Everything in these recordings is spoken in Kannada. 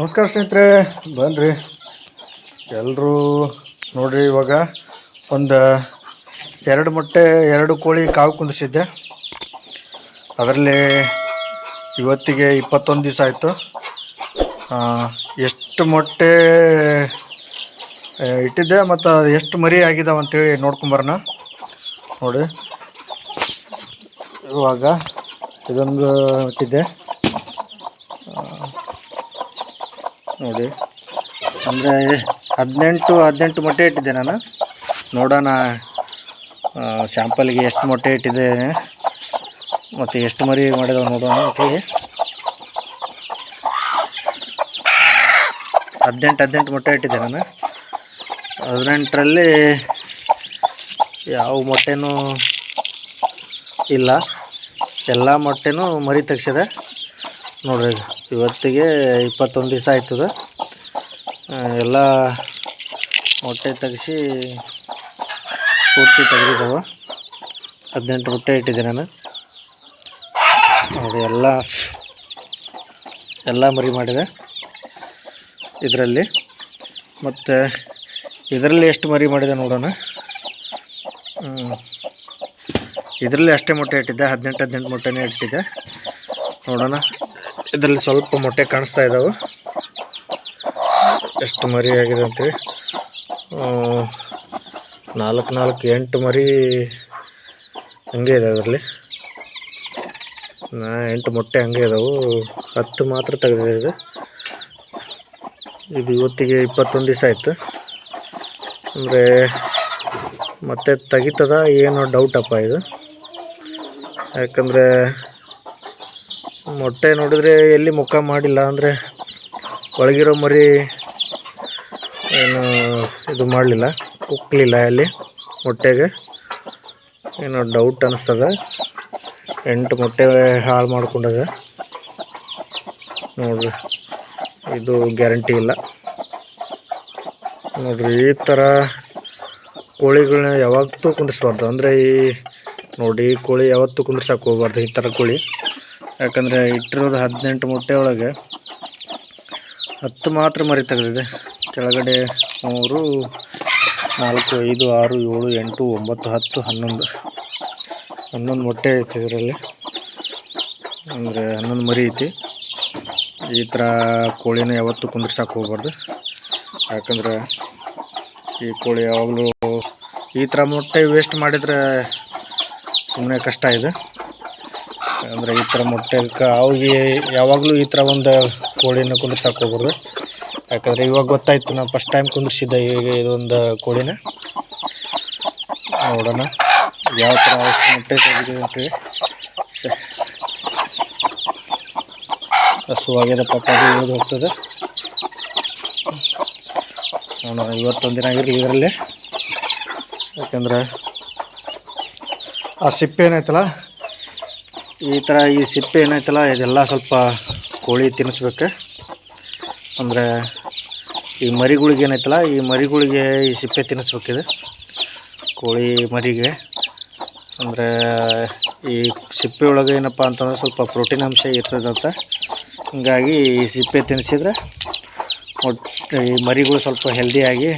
ನಮಸ್ಕಾರ ಸ್ನೇಹಿತರೆ ಬನ್ನಿರಿ ಎಲ್ಲರೂ ನೋಡಿರಿ ಇವಾಗ ಒಂದು ಎರಡು ಮೊಟ್ಟೆ, ಎರಡು ಕೋಳಿ ಕಾವು ಕುಂದಿಸಿದ್ದೆ ಅದರಲ್ಲಿ ಇವತ್ತಿಗೆ ಇಪ್ಪತ್ತೊಂದು ದಿವಸ ಆಯಿತು. ಎಷ್ಟು ಮೊಟ್ಟೆ ಇಟ್ಟಿದ್ದೆ ಮತ್ತು ಎಷ್ಟು ಮರಿ ಆಗಿದಾವೆ ಅಂತೇಳಿ ನೋಡ್ಕೊಂಬರೋಣ. ನೋಡಿ. ಇವಾಗ ಇದೊಂದು ಇಟ್ಟಿದ್ದೆ. ನೋಡಿ. ಅಂದರೆ ಹದಿನೆಂಟು ಹದಿನೆಂಟು ಮೊಟ್ಟೆ ಇಟ್ಟಿದ್ದೆ ನಾನು. ನೋಡೋಣ ಶ್ಯಾಂಪಲ್ಗೆ ಎಷ್ಟು ಮೊಟ್ಟೆ ಇಟ್ಟಿದ್ದೆ ಮತ್ತು ಎಷ್ಟು ಮರಿ ಮಾಡಿದಾವೆ ನೋಡೋಣ ಅಂತೇಳಿ ಹದಿನೆಂಟು ಹದಿನೆಂಟು ಮೊಟ್ಟೆ ಇಟ್ಟಿದ್ದೆ ನಾನು. ಹದಿನೆಂಟರಲ್ಲಿ ಯಾವ ಮೊಟ್ಟೆನೂ ಇಲ್ಲ. ಎಲ್ಲ ಮೊಟ್ಟೆನೂ ಮರಿ ತೆಗ್ಸಿದೆ. ನೋಡ್ರಿ ಇವತ್ತಿಗೆ ಇಪ್ಪತ್ತೊಂದು ದಿವಸ ಆಯ್ತದ. ಎಲ್ಲ ಮೊಟ್ಟೆ ತೆಗೆಸಿ ಪೂರ್ತಿ ತೆಗೆದಿದ್ದಾವೆ. ಹದಿನೆಂಟು ಮೊಟ್ಟೆ ಇಟ್ಟಿದ್ದೆ ನಾನು. ಅದು ಎಲ್ಲ ಎಲ್ಲ ಮರಿ ಮಾಡಿದೆ ಇದರಲ್ಲಿ. ಮತ್ತು ಇದರಲ್ಲಿ ಎಷ್ಟು ಮರಿ ಮಾಡಿದೆ ನೋಡೋಣ. ಇದರಲ್ಲಿ ಅಷ್ಟೇ ಮೊಟ್ಟೆ ಇಟ್ಟಿದ್ದೆ. ಹದಿನೆಂಟು ಹದಿನೆಂಟು ಮೊಟ್ಟೆನೇ ಇಟ್ಟಿದ್ದೆ. ನೋಡೋಣ. ಇದರಲ್ಲಿ ಸ್ವಲ್ಪ ಮೊಟ್ಟೆ ಕಾಣಿಸ್ತಾ ಇದ್ದಾವೆ ಎಷ್ಟು ಮರಿ ಆಗಿದೆ ಅಂತೇಳಿ ನಾಲ್ಕು ನಾಲ್ಕು ಎಂಟು ಮರಿ ಹಂಗೆ ಇದೆ ಅದರಲ್ಲಿ. ನಾ ಎಂಟು ಮೊಟ್ಟೆ ಹಂಗೆ ಇದಾವೆ. ಹತ್ತು ಮಾತ್ರ ತೆಗೆದಿದೆ ಇದು. ಇವತ್ತಿಗೆ ಇಪ್ಪತ್ತೊಂದು ದಿವಸ ಆಯಿತು. ಅಂದರೆ ಮತ್ತೆ ತೆಗಿತದ ಏನೋ ಡೌಟಪ್ಪ ಇದು. ಯಾಕಂದರೆ ಮೊಟ್ಟೆ ನೋಡಿದರೆ ಎಲ್ಲಿ ಮುಖ ಮಾಡಿಲ್ಲ ಅಂದರೆ ಒಳಗಿರೋ ಮರಿ ಏನು ಇದು ಮಾಡಲಿಲ್ಲ ಕುಕ್ಕಲಿಲ್ಲ ಅಲ್ಲಿ ಮೊಟ್ಟೆಗೆ. ಏನೋ ಡೌಟ್ ಅನ್ನಿಸ್ತದ ಎಂಟು ಮೊಟ್ಟೆ ಹಾಳು ಮಾಡ್ಕೊಂಡದ. ನೋಡ್ರಿ, ಇದು ಗ್ಯಾರಂಟಿ ಇಲ್ಲ. ನೋಡ್ರಿ, ಈ ಥರ ಕೋಳಿಗಳನ್ನ ಯಾವತ್ತೂ ಕುಂದಿಸ್ಬಾರ್ದು ಅಂದರೆ ಈ ನೋಡಿ ಕೋಳಿ ಯಾವತ್ತೂ ಕುಂದಿರ್ಸಕ್ಕೆ ಹೋಗ್ಬಾರ್ದು, ಈ ಥರ ಕೋಳಿ. ಯಾಕಂದರೆ ಇಟ್ಟಿರೋದು ಹದಿನೆಂಟು ಮೊಟ್ಟೆ ಒಳಗೆ ಹತ್ತು ಮಾತ್ರ ಮರಿ ತೆಗೆದಿದೆ. ಕೆಳಗಡೆ ಮೂರು, ನಾಲ್ಕು, ಐದು, ಆರು, ಏಳು, ಎಂಟು, ಒಂಬತ್ತು, ಹತ್ತು, ಹನ್ನೊಂದು. ಹನ್ನೊಂದು ಮೊಟ್ಟೆ ಐತೆ ಇದರಲ್ಲಿ. ಅಂದರೆ ಹನ್ನೊಂದು ಮರಿ ಐತಿ. ಈ ಥರ ಕೋಳಿನ ಯಾವತ್ತೂ ಕುಂದಿರ್ಸಕ್ಕೆ ಹೋಗ್ಬಾರ್ದು. ಯಾಕಂದ್ರೆ ಈ ಕೋಳಿ ಯಾವಾಗಲೂ ಈ ಥರ ಮೊಟ್ಟೆ ವೇಸ್ಟ್ ಮಾಡಿದರೆ ಸುಮ್ಮನೆ ಕಷ್ಟ ಇದೆ. ಅಂದರೆ ಈ ಥರ ಮೊಟ್ಟೆ ಅವಿಗೆ ಯಾವಾಗಲೂ ಈ ಥರ ಒಂದು ಕೋಳಿನ ಕುಂದಿರ್ಸಕ್ಕೆ ಹೋಗ್ಬಾರ್ದು ಯಾಕಂದರೆ ಇವಾಗ ಗೊತ್ತಾಯ್ತು ನಾನು ಫಸ್ಟ್ ಟೈಮ್ ಕುಂದ್ರಿಸಿದ್ದೆ ಈಗ ಇದೊಂದು ಕೋಳಿನ. ನೋಡೋಣ, ಯಾವ ಥರ ಮೊಟ್ಟೆ ತೆಗೆದಿದೆ ಅಂತೇಳಿ ಸ ಹಸುವಾಗಿದೆ ಪಾಪ, ಅದು ಹೋಗ್ತದೆ. ನೋಡೋಣ, ಇವತ್ತೊಂದು ದಿನ ಆಗಿರಲಿ ಇದರಲ್ಲಿ. ಯಾಕಂದ್ರೆ ಆ ಸಿಪ್ಪೆ ಏನೈತಲ್ಲ ಈ ಥರ ಈ ಸಿಪ್ಪೆ ಏನೈತಲ್ಲ ಇದೆಲ್ಲ ಸ್ವಲ್ಪ ಕೋಳಿ ತಿನ್ನಿಸ್ಬೇಕು. ಅಂದರೆ ಈ ಮರಿಗಳಿಗೆ ಏನೈತಲ್ಲ ಈ ಮರಿಗಳಿಗೆ ಈ ಸಿಪ್ಪೆ ತಿನ್ನಿಸ್ಬೇಕಿದೆ ಕೋಳಿ ಮರಿಗೆ. ಅಂದರೆ ಈ ಸಿಪ್ಪೆ ಒಳಗೆ ಏನಪ್ಪ ಅಂತಂದ್ರೆ ಸ್ವಲ್ಪ ಪ್ರೋಟೀನ್ ಅಂಶ ಇರ್ತದಂತ. ಹೀಗಾಗಿ ಈ ಸಿಪ್ಪೆ ತಿನ್ನಿಸಿದ್ರೆ ಮೊಟ್ಟೆ ಈ ಮರಿಗಳು ಸ್ವಲ್ಪ ಹೆಲ್ದಿಯಾಗಿ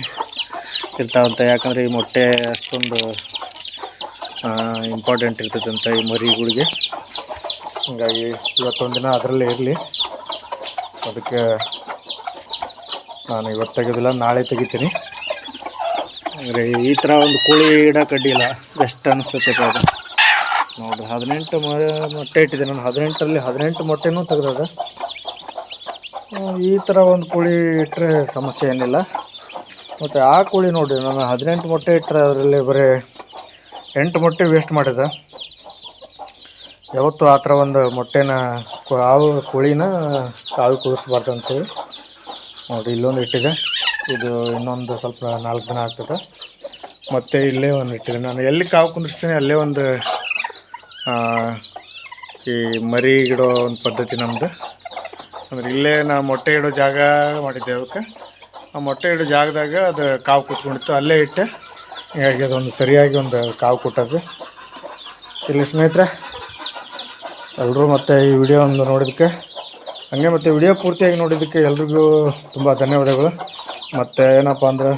ಇರ್ತಾವಂತೆ. ಯಾಕಂದರೆ ಈ ಮೊಟ್ಟೆ ಅಷ್ಟೊಂದು ಇಂಪಾರ್ಟೆಂಟ್ ಇರ್ತದಂತ ಈ ಮರಿಗಳಿಗೆ. ಹೀಗಾಗಿ ಇವತ್ತೊಂದು ದಿನ ಅದರಲ್ಲೇ ಇರಲಿ. ಅದಕ್ಕೆ ನಾನು ಇವತ್ತು ತೆಗೆದಿಲ್ಲ, ನಾಳೆ ತೆಗಿತೀನಿ. ಅಂದರೆ ಈ ಥರ ಒಂದು ಕೋಳಿ ಇಡಕ್ಕೆ ಅಡ್ಡಿಲ್ಲ ಬೆಸ್ಟ್ ಅನಿಸ್ತೈತೆ ಅದು ನೋಡಿರಿ, ಹದಿನೆಂಟು ಮೊಟ್ಟೆ ಇಟ್ಟಿದ್ದೆ ನಾನು. ಹದಿನೆಂಟರಲ್ಲಿ ಹದಿನೆಂಟು ಮೊಟ್ಟೆನೂ ತೆಗ್ದದ. ಈ ಥರ ಒಂದು ಕೋಳಿ ಇಟ್ಟರೆ ಸಮಸ್ಯೆ ಏನಿಲ್ಲ. ಮತ್ತು ಆ ಕೋಳಿ ನೋಡಿರಿ ನಾನು ಹದಿನೆಂಟು ಮೊಟ್ಟೆ ಇಟ್ಟರೆ ಅದರಲ್ಲಿ ಬರೀ ಎಂಟು ಮೊಟ್ಟೆ ವೇಸ್ಟ್ ಮಾಡಿದೆ. ಯಾವತ್ತು ಆ ಥರ ಒಂದು ಮೊಟ್ಟೆನ ಕಾವು ಕೋಳಿನ ಕಾಳು ಕುದಿಸ್ಬಾರ್ದು ಅಂತೇಳಿ ನೋಡಿ, ಇಲ್ಲೊಂದು ಇಟ್ಟಿದೆ. ಇದು ಇನ್ನೊಂದು ಸ್ವಲ್ಪ ನಾಲ್ಕು ದಿನ ಆಗ್ತದೆ. ಮತ್ತು ಇಲ್ಲೇ ಒಂದು ಇಟ್ಟಿದೆ. ನಾನು ಎಲ್ಲಿ ಕಾವು ಕುಂದಿರ್ತೀನಿ ಅಲ್ಲೇ ಒಂದು ಈ ಮರಿ ಇಡೋ ಒಂದು ಪದ್ಧತಿ ನಮ್ಮದು ಅಂದ್ರೆ ಇಲ್ಲೇ ನಾ ಮೊಟ್ಟೆ ಇಡೋ ಜಾಗ ಮಾಡಿದ್ದೆ ಅದಕ್ಕೆ. ಆ ಮೊಟ್ಟೆ ಇಡೋ ಜಾಗದಾಗ ಅದು ಕಾವು ಕುತ್ಕೊಂಡಿತ್ತು, ಅಲ್ಲೇ ಇಟ್ಟೆ. ಹೀಗಾಗಿ ಅದೊಂದು ಸರಿಯಾಗಿ ಒಂದು ಕಾವು ಕೊಟ್ಟದ್ದು. ಇಲ್ಲಿ ಸ್ನೇಹಿತರೆ ಎಲ್ಲರೂ ಮತ್ತು ಈ ವಿಡಿಯೋ ಒಂದು ನೋಡಿದ್ದಕ್ಕೆ, ಹಾಗೆ ಮತ್ತು ವಿಡಿಯೋ ಪೂರ್ತಿಯಾಗಿ ನೋಡಿದ್ದಕ್ಕೆ ಎಲ್ರಿಗೂ ತುಂಬ ಧನ್ಯವಾದಗಳು. ಮತ್ತು ಏನಪ್ಪ ಅಂದ್ರೆ,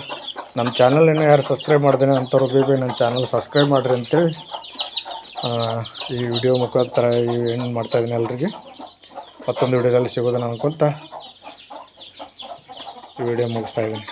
ನಮ್ಮ ಚಾನಲನ್ನು ಯಾರು ಸಬ್ಸ್ಕ್ರೈಬ್ ಮಾಡ್ದೇನೆ ಅಂಥವ್ರು ಬೇಗ ನನ್ನ ಚಾನಲ್ ಸಬ್ಸ್ಕ್ರೈಬ್ ಮಾಡಿರಿ ಅಂತೇಳಿ ಈ ವಿಡಿಯೋ ಮುಖಾಂತರ ಏನು ಮಾಡ್ತಾಯಿದ್ದೀನಿ ಎಲ್ರಿಗೆ. ಮತ್ತೊಂದು ವಿಡಿಯೋದಲ್ಲಿ ಸಿಗೋದನ್ನು ಅನ್ಕೊಂತ ಈ ವಿಡಿಯೋ ಮುಗಿಸ್ತಾ ಇದ್ದೀನಿ.